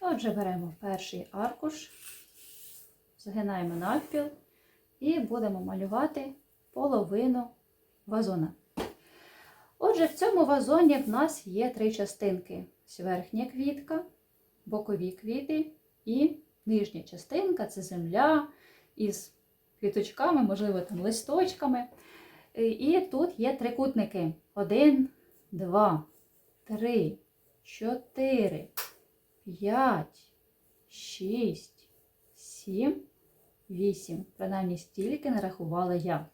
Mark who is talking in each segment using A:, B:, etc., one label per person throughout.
A: Отже, беремо перший аркуш, згинаємо навпіл і будемо малювати половину вазона. Отже, в цьому вазоні в нас є три частинки: верхня квітка, бокові квіти і нижня частинка це земля із квіточками, можливо, там листочками. І тут є трикутники: один, два, три, чотири, п'ять, шість, сім, вісім. Принаймні стільки нарахувала я.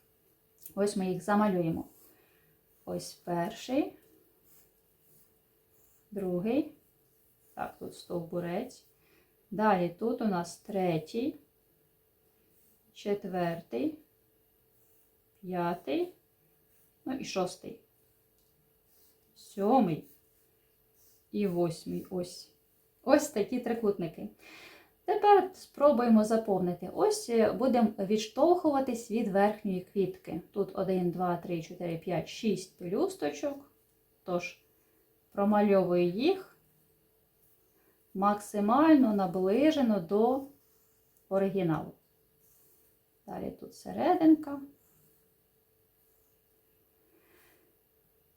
A: Ось ми їх замалюємо. Ось перший, другий. Так, тут стовбурець. Далі тут у нас третій, четвертий, п'ятий, ну і шостий, сьомий і восьмий. Ось. Ось такі трикутники. Тепер спробуємо заповнити. Ось е, будемо відштовхуватись від верхньої квітки. Тут 1, 2, 3, 4, 5, 6 пелюсточок. Тож, промальовую їх максимально наближено до оригіналу. Далі тут серединка.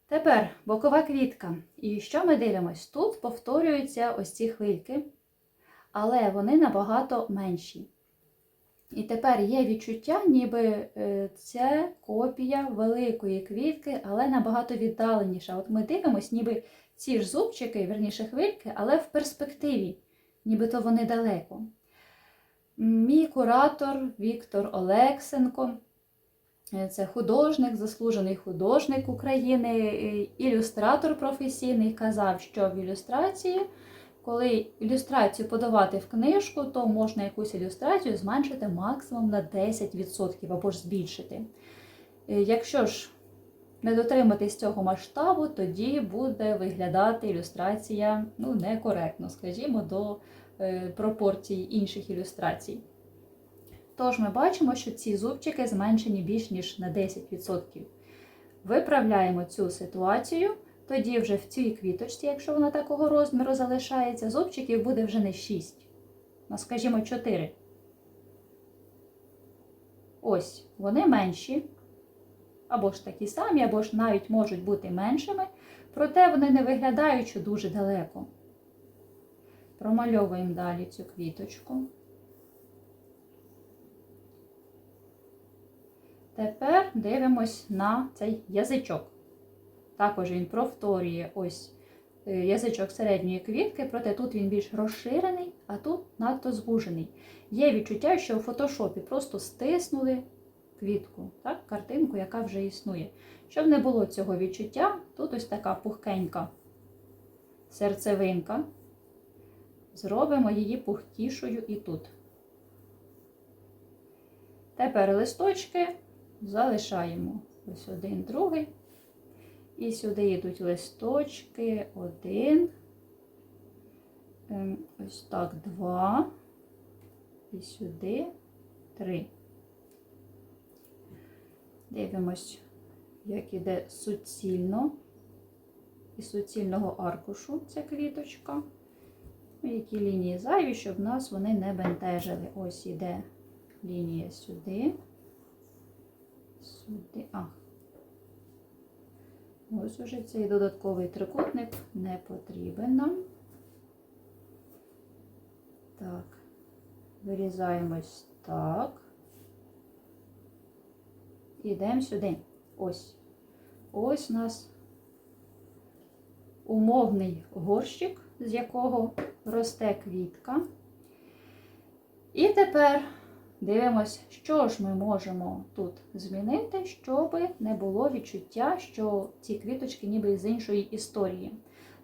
A: Тепер бокова квітка. І що ми дивимось? Тут повторюються ось ці хвильки, але вони набагато менші. І тепер є відчуття, ніби це копія великої квітки, але набагато віддаленіша. От ми дивимося, ніби ці ж зубчики, верніше хвильки, але в перспективі, нібито вони далеко. Мій куратор Віктор Олексенко. Е, Це художник, заслужений художник України, е, ілюстратор професійний, казав, що в ілюстрації, коли ілюстрацію подавати в книжку, то можна якусь ілюстрацію зменшити максимум на 10% або ж збільшити. Е, Якщо ж не дотриматись цього масштабу, тоді буде виглядати ілюстрація ну, некоректно, скажімо, до пропорцій інших ілюстрацій. Тож ми бачимо, що ці зубчики зменшені більш ніж на 10%. Виправляємо цю ситуацію, тоді вже в цій квіточці, якщо вона такого розміру залишається, зубчиків буде вже не 6, ну, скажімо, 4. Ось, вони менші, або ж такі самі, або ж навіть можуть бути меншими, проте вони не виглядають дуже далеко. Промальовуємо далі цю квіточку. Тепер дивимось на цей язичок. Також він повторює ось е, язичок середньої квітки, проте тут він більш розширений, а тут надто звужений. Є відчуття, що в фотошопі просто стиснули квітку, так, картинку, яка вже існує. Щоб не було цього відчуття, тут ось така пухкенька серцевинка. Зробимо її пухкішою і тут. Тепер листочки залишаємо ось один, другий. І сюди йдуть листочки, один, ем, ось так, два, і сюди три. Дивимось, як іде суцільно, і суцільного аркушу ця квіточка. Які лінії зайві, щоб нас вони не бентежили. Ось іде лінія сюди. Сюди. А. Ось уже цей додатковий трикутник не потрібен нам. Так, вирізаємо ось так. Ідемо сюди. Ось. Ось у нас умовний горщик, з якого росте квітка. І тепер дивимось, що ж ми можемо тут змінити, щоб не було відчуття, що ці квіточки ніби з іншої історії.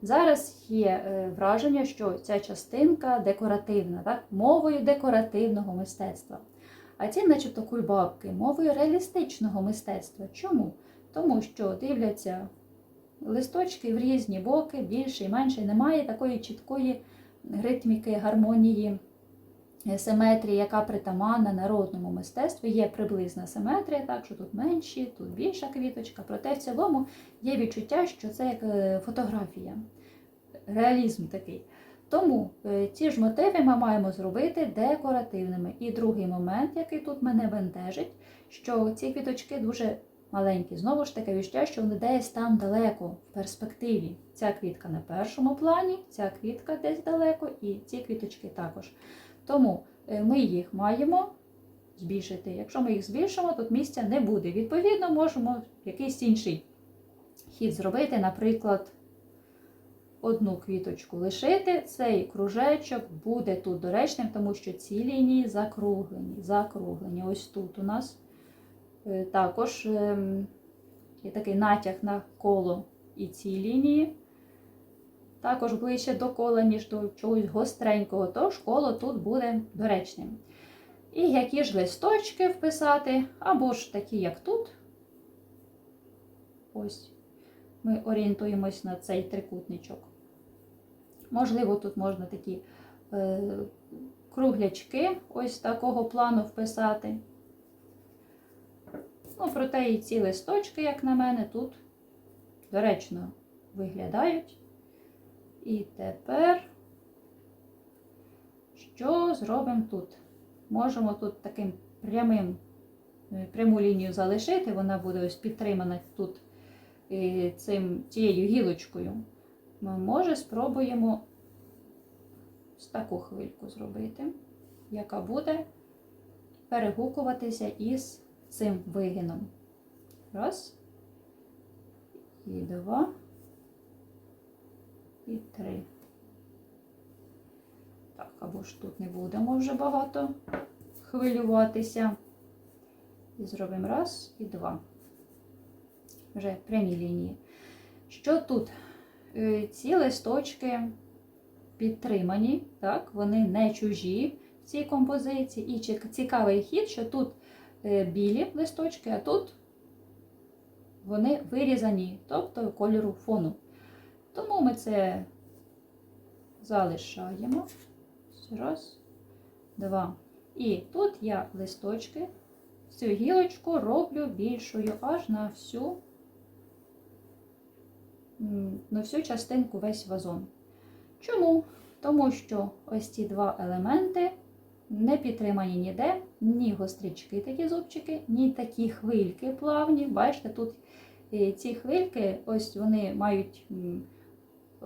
A: Зараз є е, враження, що ця частинка декоративна, так? мовою декоративного мистецтва. А ці, начебто, кульбабки, мовою реалістичного мистецтва. Чому? Тому що дивляться листочки в різні боки, більше і менше, немає такої чіткої ритміки, гармонії, симетрії, яка притаманна народному мистецтву. Є приблизна симетрія, так що тут менші, тут більша квіточка. Проте в цілому є відчуття, що це як е, фотографія, реалізм такий. Тому е, ці ж мотиви ми маємо зробити декоративними. І другий момент, який тут мене бентежить, що ці квіточки дуже маленькі. Знову ж таки, відчуття, що вони десь там далеко, в перспективі. Ця квітка на першому плані, ця квітка десь далеко, і ці квіточки також. Тому е, ми їх маємо збільшити. Якщо ми їх збільшимо, тут місця не буде. Відповідно, можемо якийсь інший хід зробити, наприклад, одну квіточку лишити, цей кружечок буде тут доречним, тому що ці лінії закруглені. закруглені. Ось тут у нас е, також ем, є такий натяг на коло і ці лінії. Також ближче до кола, ніж до чогось гостренького, тож коло тут буде доречним. І які ж листочки вписати, або ж такі, як тут. Ось ми орієнтуємось на цей трикутничок. Можливо, тут можна такі е, круглячки ось такого плану вписати. Ну, проте і ці листочки, як на мене, тут доречно виглядають. І тепер, що зробимо тут? Можемо тут таким прямим, е, пряму лінію залишити, вона буде ось підтримана тут е, цим, цією гілочкою. Ми, може, спробуємо ось таку хвильку зробити, яка буде перегукуватися із цим вигином. Раз. І два. І три. Так, або ж тут не будемо вже багато хвилюватися. І зробимо раз і два. Вже прямі лінії. Що тут? Е, Ці листочки підтримані, так, вони не чужі в цій композиції. І цікавий хід, що тут е, білі листочки, а тут вони вирізані, тобто кольору фону. Тому ми це залишаємо. Раз, два. І тут я листочки, цю гілочку роблю більшою аж на всю, на всю частинку весь вазон. Чому? Тому що ось ці два елементи не підтримані ніде, ні гострічки, такі зубчики, ні такі хвильки плавні. Бачите, тут е, ці хвильки, ось вони мають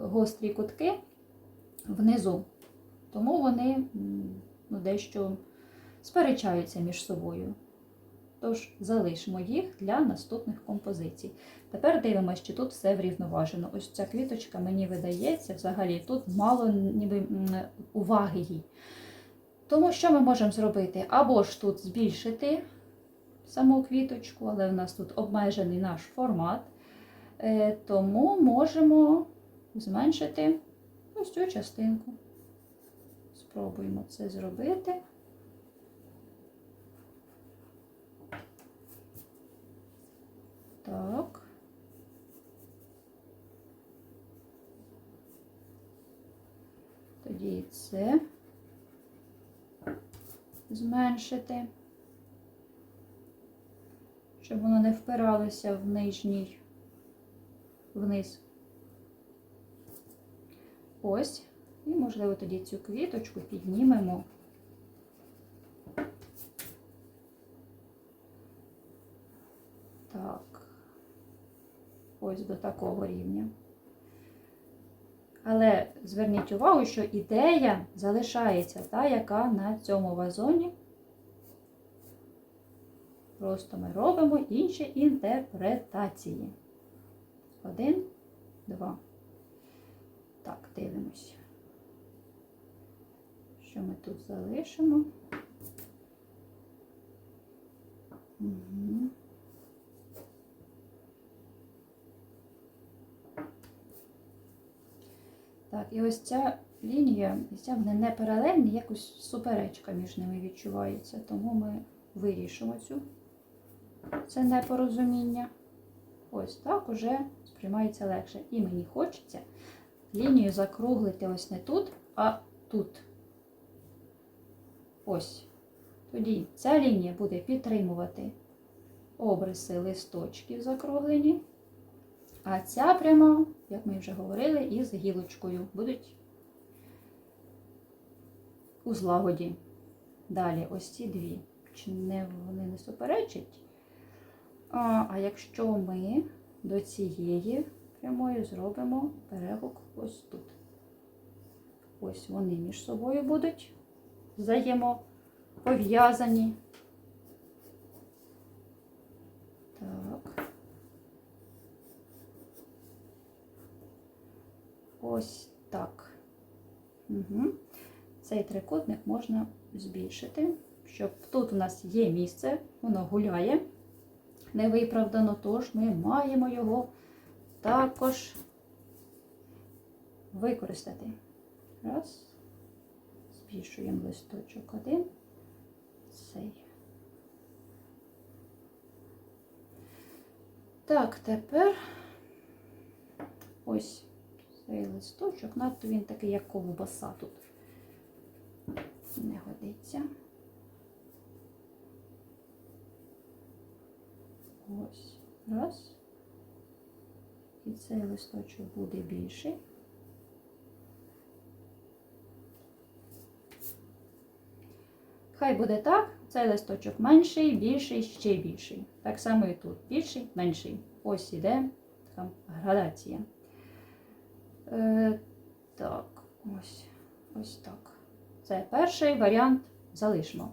A: гострі кутки внизу. Тому вони ну, дещо сперечаються між собою. Тож залишимо їх для наступних композицій. Тепер дивимося, чи тут все врівноважено. Ось ця квіточка, мені видається, взагалі тут мало ніби уваги їй. Тому що ми можемо зробити? Або ж тут збільшити саму квіточку, але в нас тут обмежений наш формат. Е, Тому можемо зменшити ось цю частинку. Спробуємо це зробити. Так. Тоді це зменшити, щоб воно не впиралося в нижній вниз. Ось. І, можливо, тоді цю квіточку піднімемо. Так, ось до такого рівня. Але зверніть увагу, що ідея залишається та, яка на цьому вазоні. Просто ми робимо інші інтерпретації. Один, два. Так, дивимося. Що ми тут залишимо? Так, і ось ця лінія, і ця вони не паралельні, якось суперечка між ними відчувається, тому ми вирішимо цю це непорозуміння. Ось так уже сприймається легше. І мені хочеться лінію закруглити ось не тут, а тут. Ось. Тоді ця лінія буде підтримувати обриси листочків закруглені. А ця прямо, як ми вже говорили, із гілочкою будуть у злагоді. Далі, ось ці дві. Чи не, вони не суперечать? А, а якщо ми до цієї прямої зробимо перегук ось тут. Ось вони між собою будуть взаємопов'язані. Так. Ось так. Угу. Цей трикутник можна збільшити, щоб тут у нас є місце, воно гуляє невиправдано, тож ми маємо його також використати. Раз. Збільшуємо листочок один. Цей. Так, тепер ось цей листочок, надто він такий, як ковбаса тут. Не годиться. Ось. Раз. І цей листочок буде більший. Хай буде так, цей листочок менший, більший, ще більший. Так само і тут. Більший, менший. Ось іде така градація. Е, так, ось, ось так. Це перший варіант залишимо.